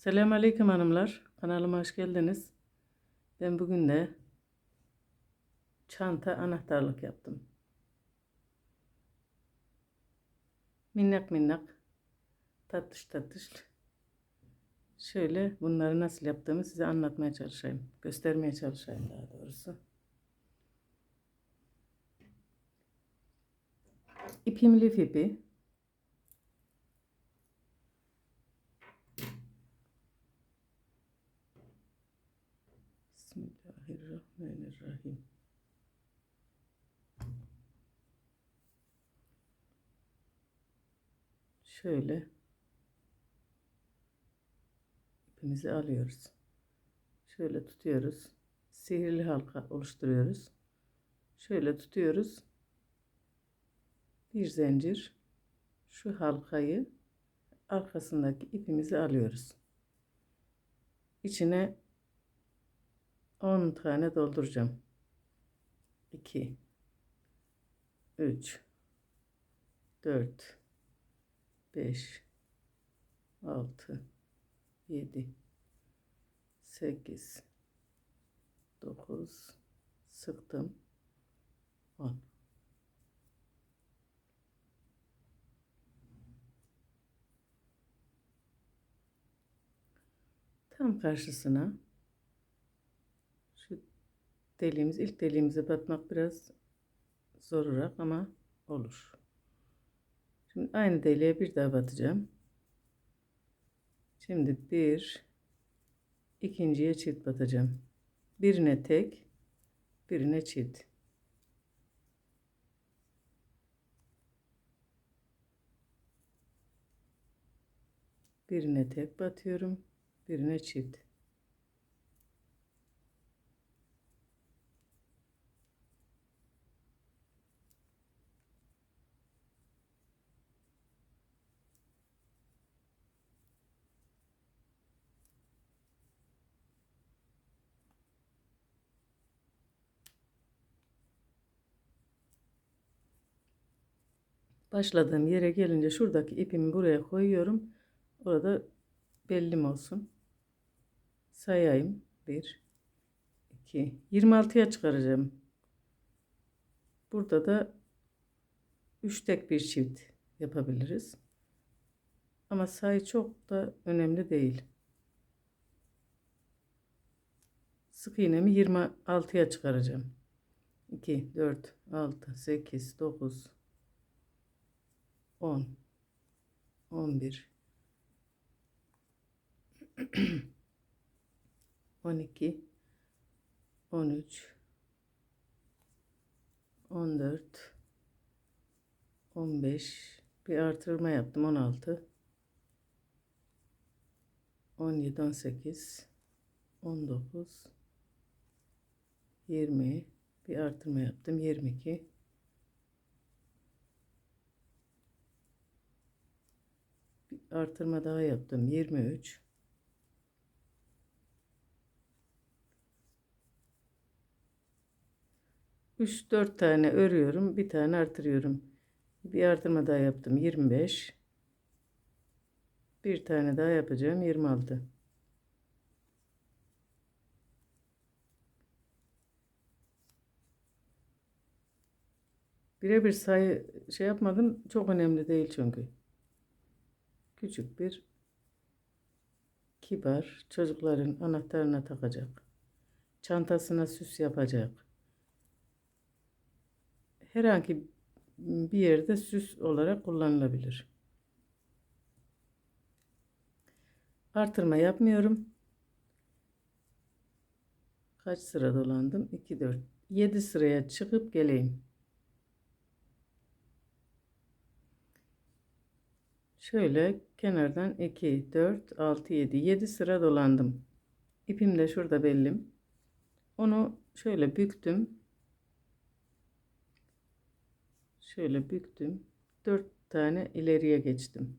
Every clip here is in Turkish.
Selamun Aleyküm hanımlar. Kanalıma hoş geldiniz. Ben bugün de çanta anahtarlık yaptım. Minnak minnak, tatlış tatlış. Şöyle bunları nasıl yaptığımı size anlatmaya çalışayım. Göstermeye çalışayım daha doğrusu. İpim lif ipi. Bismillahirrahmanirrahim. Şöyle ipimizi alıyoruz. Şöyle tutuyoruz. Sihirli halka oluşturuyoruz. Şöyle tutuyoruz. Bir zincir şu halkayı arkasındaki ipimizi alıyoruz. İçine 10 tane dolduracağım. 2 3 4 5 6 7 8 9 sıktım 10 tam karşısına şu deliğimiz ilk deliğimize batmak biraz zor olarak ama olur. Şimdi aynı deliğe bir daha batacağım. Şimdi bir ikinciye çift batacağım. Birine tek, birine çift. Birine tek batıyorum, birine çift. Başladığım yere gelince şuradaki ipimi buraya koyuyorum. Orada bellim olsun. Sayayım. 1 2 26'ya çıkaracağım. Burada da 3 tek bir çift yapabiliriz. Ama sayı çok da önemli değil. Sık iğnemi 26'ya çıkaracağım. 2 4 6 8 9 10 11 12 13 14 15 bir artırma yaptım 16 17 18 19 20 bir artırma yaptım 22 artırma daha yaptım. 23 3 4 tane örüyorum. Bir tane artırıyorum. Bir artırma daha yaptım. 25 bir tane daha yapacağım. 26 birebir sayı şey yapmadım. Çok önemli değil çünkü küçük bir kibar çocukların anahtarına takacak çantasına süs yapacak herhangi bir yerde süs olarak kullanılabilir. Artırma yapmıyorum. Kaç sıra dolandım? 2 4 7 sıraya çıkıp geleyim. Şöyle kenardan 2 4 6 7 7 sıra dolandım. İpim de şurada bellim. Onu şöyle büktüm. şöyle büktüm. 4 tane ileriye geçtim.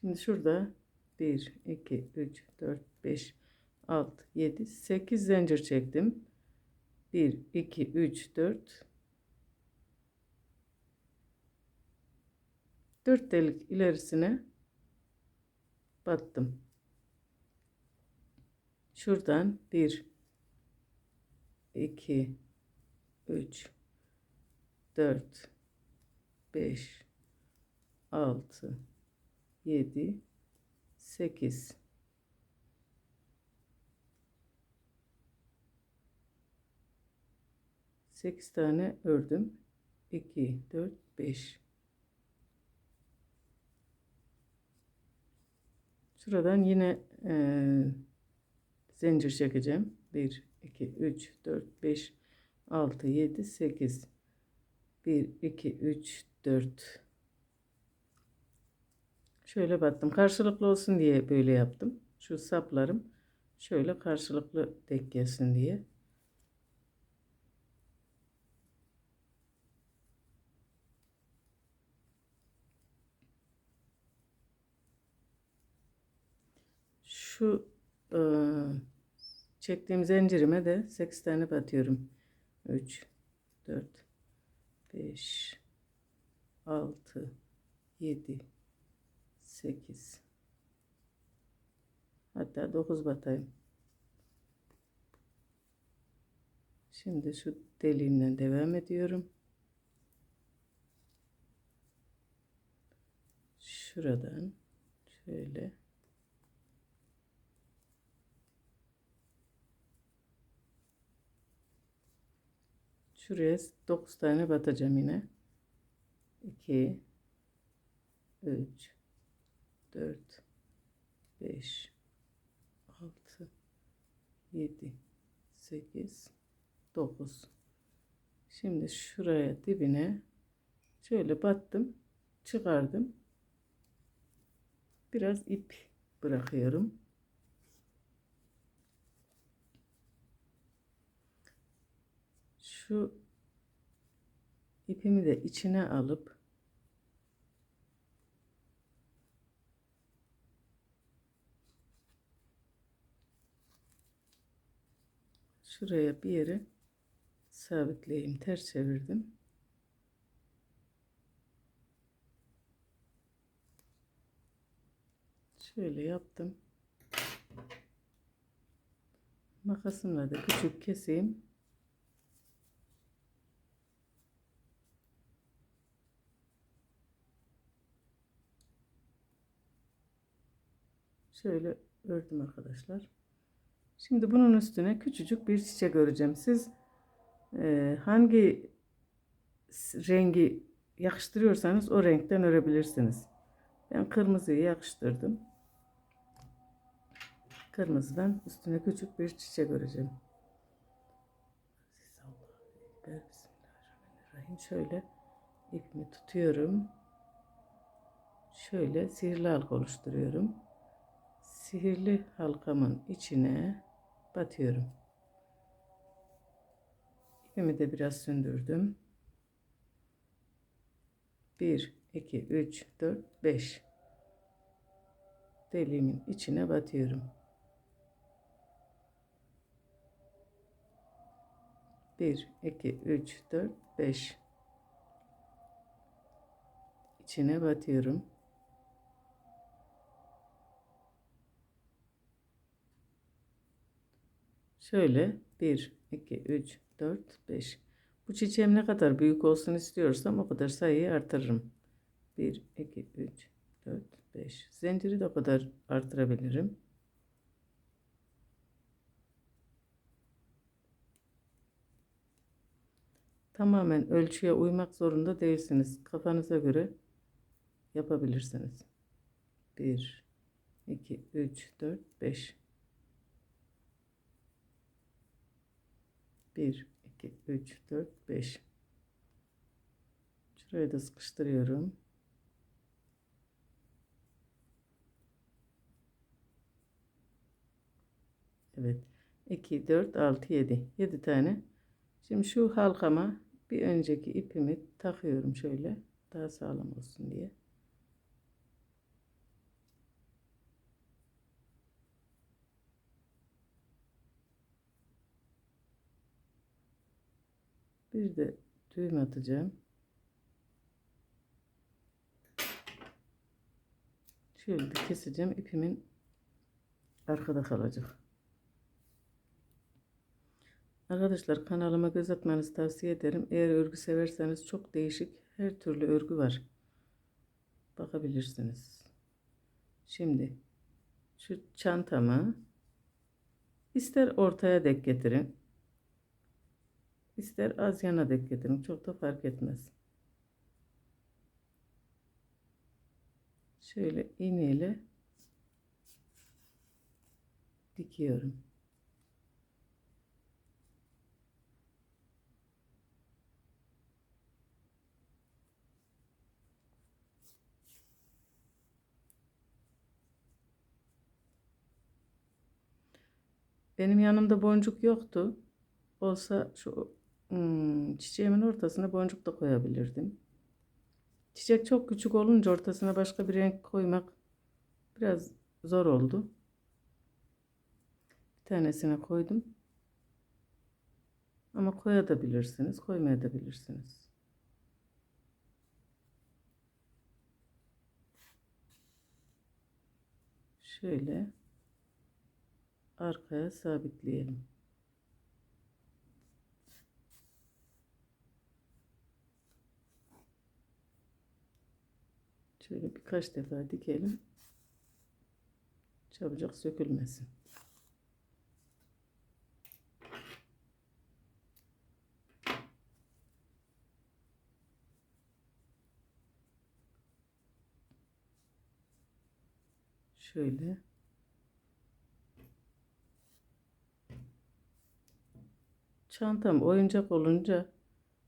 Şimdi şurada 1 2 3 4 5 6 7 8 zincir çektim. 1 2 3 4 4 delik ilerisine battım. Şuradan 1 2 3 4 5 6 7 8 8 tane ördüm. 2 4 5 Şuradan yine eee, zincir çekeceğim. 1 2 3 4 5 6 7 8 1 2 3 4 Şöyle battım. Karşılıklı olsun diye böyle yaptım. Şu saplarım şöyle karşılıklı denk gelsin diye. Şu eee, çektiğim zincirime de 8 tane batıyorum. 3 4 5 6 7 8 hatta 9 batayım. Şimdi şu deliğimden devam ediyorum. Şuradan şöyle Şuraya 9 tane batacağım yine. 2 3 4 5 6 7 8 9 Şimdi şuraya dibine şöyle battım çıkardım. Biraz ip bırakıyorum şu ipimi de içine alıp şuraya bir yere sabitleyeyim ters çevirdim. Şöyle yaptım. Makasımla da küçük keseyim Şöyle ördüm arkadaşlar. Şimdi bunun üstüne küçücük bir çiçek öreceğim. Siz e, hangi rengi yakıştırıyorsanız o renkten örebilirsiniz. Ben kırmızıyı yakıştırdım. Kırmızıdan üstüne küçük bir çiçek öreceğim. Bismillahirrahmanirrahim. Şöyle ipimi tutuyorum. Şöyle sihirli halka oluşturuyorum sihirli halkamın içine batıyorum. İpimi de biraz söndürdüm. 1 2 3 4 5 deliğimin içine batıyorum. Bir, iki, üç, dört, beş. İçine batıyorum. Şöyle 1, 2, 3, 4, 5. Bu çiçeğim ne kadar büyük olsun istiyorsam o kadar sayıyı artırırım. 1, 2, 3, 4, 5. Zinciri de o kadar artırabilirim. Tamamen ölçüye uymak zorunda değilsiniz. Kafanıza göre yapabilirsiniz. 1, 2, 3, 4, 5. 1, 2, 3, 4, 5. Şurayı da sıkıştırıyorum. Evet. 2, 4, 6, 7. 7 tane. Şimdi şu halkama bir önceki ipimi takıyorum şöyle. Daha sağlam olsun diye. Bir de düğüm atacağım. Şöyle de keseceğim. ipimin arkada kalacak. Arkadaşlar kanalıma göz atmanızı tavsiye ederim. Eğer örgü severseniz çok değişik her türlü örgü var. Bakabilirsiniz. Şimdi şu çantamı ister ortaya dek getirin. İster az yana dek getirin. Çok da fark etmez. Şöyle iğneyle dikiyorum. Benim yanımda boncuk yoktu. Olsa şu hmm, çiçeğimin ortasına boncuk da koyabilirdim. Çiçek çok küçük olunca ortasına başka bir renk koymak biraz zor oldu. Bir tanesine koydum. Ama koyabilirsiniz, koymayabilirsiniz. Şöyle arkaya sabitleyelim. Şöyle birkaç defa dikelim. Çabucak sökülmesin. Şöyle. Çantam oyuncak olunca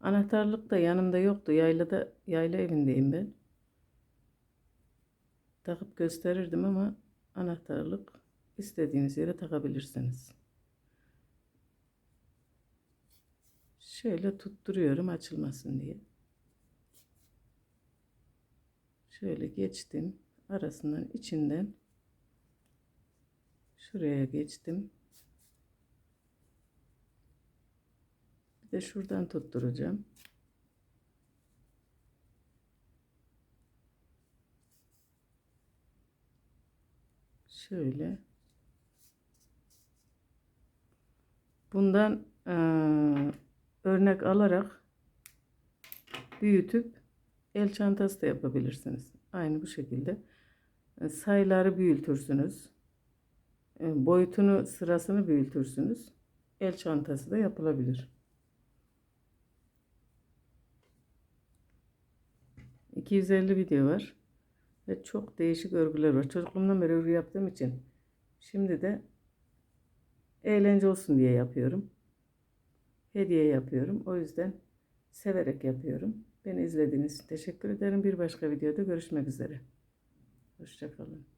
anahtarlık da yanımda yoktu. Yaylada yayla evindeyim ben. Takıp gösterirdim ama anahtarlık istediğiniz yere takabilirsiniz. Şöyle tutturuyorum açılmasın diye. Şöyle geçtim. Arasından içinden şuraya geçtim. Bir de şuradan tutturacağım. Şöyle. Bundan eee, örnek alarak büyütüp el çantası da yapabilirsiniz. Aynı bu şekilde. E, sayıları büyütürsünüz. E, boyutunu sırasını büyütürsünüz. El çantası da yapılabilir. 250 video var. Ve çok değişik örgüler var. Çocukluğumdan beri örgü yaptığım için şimdi de eğlence olsun diye yapıyorum. Hediye yapıyorum. O yüzden severek yapıyorum. Beni izlediğiniz için teşekkür ederim. Bir başka videoda görüşmek üzere. Hoşçakalın.